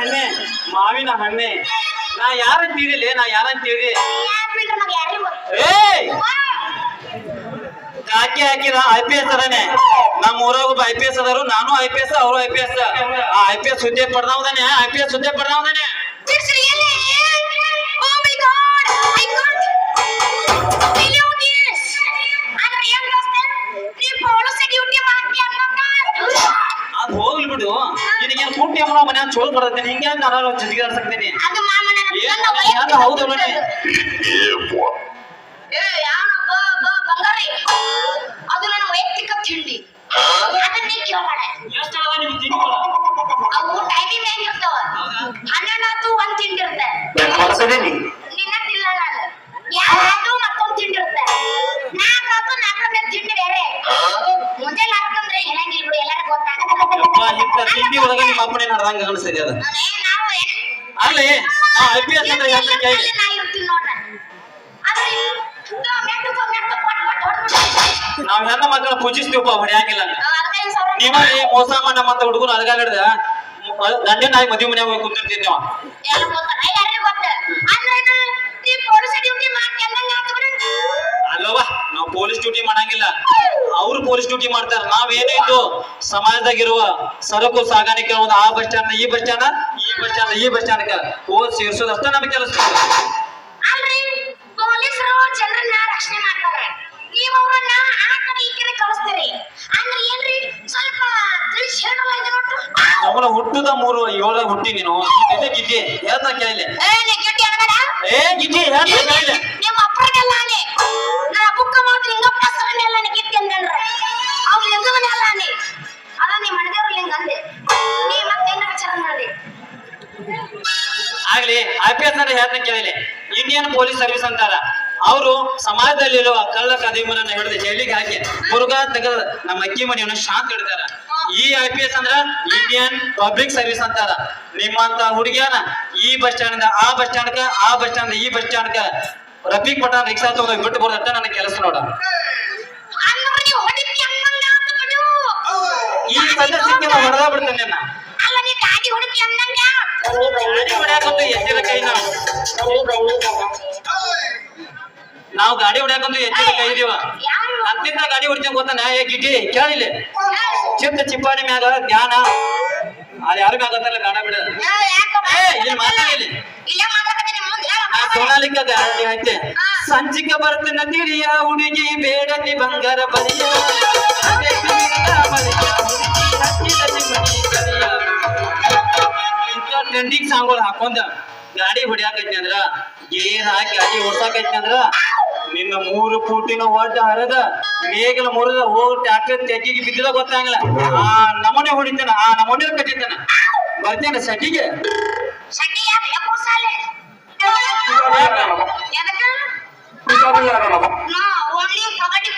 ಹಣ್ಣೆ, ಮಾವಿನ ಹಣ್ಣೆ. ನಾ ಯಾರ ತೀರಿಲಿ ನಾ ಯಾರ ತೀರಿ ಕಾಕಿ ಹಾಕಿದ ಐ ಪಿ ಎಸ್ ಅದಾನೆ. ನಮ್ಮ ಊರಾಗ ಐ ಪಿ ಎಸ್ ಅದಾರು. ನಾನು ಐ ಪಿ ಎಸ್ ಅವರು I P S I P S ಸುದ್ದಿ ಪಡ್ದಾವ್ದಾನೆ. ಐ ಪಿ ಎಸ್ ಸುದ್ದಿ ಪಡ್ದಾವದಾನೆ. ಬಿಡು ನಿನಗೆ ಕುಟ್ಟಿ ಅಮ್ಮ ಮನೆ ಚೋಲ್ ಬರತ್ತೆ. ಹಿಂಗೆ ನಾನು ಹೆಂಗ ಹೌದು ನೋಡಿ ಏ ಯಾವನ ಬ ಬ ಬಂಗಾರಿ. ಅದು ನನ್ನ ವೈಯಕ್ತಿಕ ತಿಂಡಿ. ಅದನ್ನ ಕೇಳಬೇಡ ಅವು ಟೈಮಿಂಗ್ ಹೆಂಗ್ ಇರ್ತಾವ? ಹನ್ನೆರಡು ಒಂದ್ ತಿಂಡಿ ಇರುತ್ತೆ ನಿನ್ನ ನಾನು? ಯಾರು ಮತ್ತೊಂದ್ ತಿಂಡಿ ಇರುತ್ತೆ ನಾಲ್ಕು ನಾಲ್ಕರ ಮೇಲೆ ತಿಂಡಿ ಬೇರೆ. ಅಪ್ಪ ಇಂಥ ತಿಂಡಿ ಒಳಗ ನಿಮ್ಮ ಅಪ್ಪನೇ ನಡ್ದಂಗ ಅನಿಸ್ತದೆ ಅದು. ಅಲ್ಲೇ ಆ ಎಸ್ ಅಂದ್ರೆ ಹೆಂಗ ಕೇಳಿ. ನಾವ್ ಹೆಣ್ಣ ಮಕ್ಕಳ ಪೂಜಿಸ್ತೀವಪ್ಪ ಸಾವಿರ ನೀವ ಮೋಸ ಮಾಡ ಮತ್ತ ಹುಡುಗರು ಹಿಡ್ದ ಗಂಡನ ಆಗಿ ಮದುವೆ ಮನ್ಯಾಗ ಹೋಗಿ ಕುಂತಿರ್ತೀವಿ ನೀವು. ಪೊಲೀಸ್ ಡ್ಯೂಟಿ ಮಾಡ್ತಾರೆ. ನಾವೇನೇ ಇದ್ದು ಸಮಾಜದಾಗಿರುವ ಸರಕು ಸಾಗಾಣಿಕೆ ಒಂದು ಆ ಬಸ್ ಸ್ಟ್ಯಾಂಡ್ ಈ ಬಸ್ ಸ್ಟ್ಯಾಂಡ್ ಈ ಬಸ್ ಸ್ಟ್ಯಾಂಡ್ ಈ ಬಸ್ ಸ್ಟ್ಯಾಂಡ್ ಹೋದ್ ಸೇರಿಸೋದಷ್ಟೇ ನಮ್ಗೆ ಕೆಲಸ. ಇದು ಅವನ ಹುಟ್ಟದ ಮೂರು ಏಳ ಹುಟ್ಟಿ ನೀನು. ಇದೆ ಗಿದ್ದಿ. ಹೇಳ್ತಾ ಕೇಳಿ. ಏ ಗಿಟ್ಟಿ ಹೇಳ್ತಾ ಕೇಳಿ. ನಿಮ್ಮ ಅಪ್ಪರನೆಲ್ಲ ಆಗ್ಲಿ ಐ ಪಿ ಎಸ್ ಅಂದ್ರೆ ಹೇಳ್ತಾ ಕೇಳಿ ಇಂಡಿಯನ್ ಪೊಲೀಸ್ ಸರ್ವಿಸ್ ಅಂತಾರ. ಅವರು ಸಮಾಜದಲ್ಲಿರುವ ಕಳ್ಳ ಕದಿಮರನ್ನ ಹಿಡಿದು ಜೈಲಿಗೆ ಹಾಕಿ ಮುರುಘಾ ತೆಗೆದ ನಮ್ಮ ಅಕ್ಕಿ ಮನೆಯನ್ನು ಶಾಂತ ಹಿಡಿದಾರ ಈ ಐ ಪಿ ಎಸ್ ಅಂದ್ರ ಇಂಡಿಯನ್ ಪಬ್ಲಿಕ್ ಸರ್ವಿಸ್ ಅಂತಾರ. ನಿಮ್ಮಂತ ಹುಡುಗಿಯನ ಈ ಬಸ್ ಸ್ಟ್ಯಾಂಡ್ ಆ ಬಸ್ ಸ್ಟ್ಯಾಂಡ್ ಆ ಬಸ್ ಸ್ಟ್ಯಾಂಡ್ ಈ ಬಸ್ ಸ್ಟ್ಯಾಂಡ್ ರಫೀಕ್ ಪಟ್ಟ ರಿಕ್ಷಾ ತಗೊಂಡು ಬಿಟ್ಟು ಬರೋದಟ್ಟ ನನ್ನ ಕೆಲಸ ನೋಡ. ಈ ಸದ್ಯ ಸಿಕ್ಕಿದ ಹೊಡೆದ ಬಿಡ್ತೇನೆ ನಾವು ನಾವು ಗಾಡಿ ಹೊಡ್ಯಾಕಂತೂ ಎತ್ತಿನ ಕೈ ಇದೀವ. ಅಂತಿಂದ ಗಾಡಿ ಹೊಡಿತೀನಿ ಗೊತ್ತಾನ ಏ, ಗಿಟಿ, ಕೇಳಿಲ್ಲ. ಚಿತ್ತ ಚಿಪ್ಪಾಣಿ ಮ್ಯಾಗ ಧ್ಯಾನ ಅಲ್ಲಿ ಯಾರಿಗೂ ಆಗತ್ತಲ್ಲ ಗಾಡ ಬಿಡ. ಇಲ್ಲಿ ಮಾತಾಡಿಲ್ಲ ಸೋನಾಲಿಕ ಗಾಡಿ ಐತೆ. ಸಂಚಿಕ ಬರ್ತಿನ ತಿರಿಯ ಹುಡುಗಿ, ಬೇಡತಿ ಬಂಗಾರ ಬರಿಯ ಟ್ರೆಂಡಿಂಗ್ ಸಾಂಗ್ಗಳು ಹಾಕೊಂಡ ಗಾಡಿ ಹೊಡಿಯಾಕೈತಿ ಅಂದ್ರ ಏನ್ ಹಾಕಿ ಗಾಡಿ ಓಡ್ಸಾಕೈತಿ ಅಂದ್ರ ನಿನ್ನ ಮೂರು ಫೂಟಿನ ಒಡ್ಡ ಹರದ ಮೇಗಲ ಮುರಿದ ಹೋಗಿ ಟ್ಯಾಕ್ಟರ್ ತೆಗಿಗೆ ಬಿದ್ದಿದ ಗೊತ್ತಾಗಲ್ಲ. ಆ ನಮೂನೆ ಹೊಡಿತಾನ ಆ ನಮೂನೆ ಕಟ್ಟಿತಾನ. ಬರ್ತೇನೆ ಸಟಿಗೆ ನಾ ಓನ್ಲಿ ಕಬಡ್ಡಿ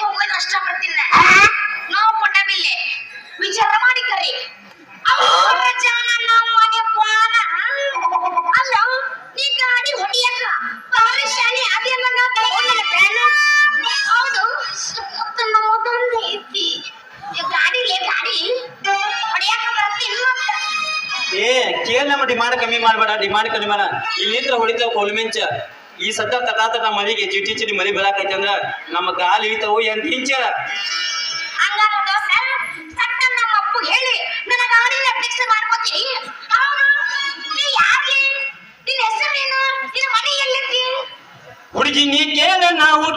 ಕೇಳ್ ನಮ್ಮ ಡಿಮಾಂಡ್ ಕಮ್ಮಿ ಮಾಡ್ಬೇಡ ಡಿಮಾಂಡ್ ಕಮ್ಮಿ ಮಾಡ. ಇಲ್ಲಿಂದ್ರ ಹೊಡಿತಾವ ಕೋಲ್ಮೆಂಚ. ಈ ಸದ್ದ ತಟಾತಟ ಮರಿಗೆ ಚಿಟಿ ಚಿಟಿ ಮರಿ ಬೆಳಕೈತಿ ಅಂದ್ರ ನಮ್ಮ ಗಾಲಿ ಇಳಿತಾವು ಎಂತ ಇಂಚ. ನೀ ಕೇಳ ನಮ್ಮ ಅಪ್ಪು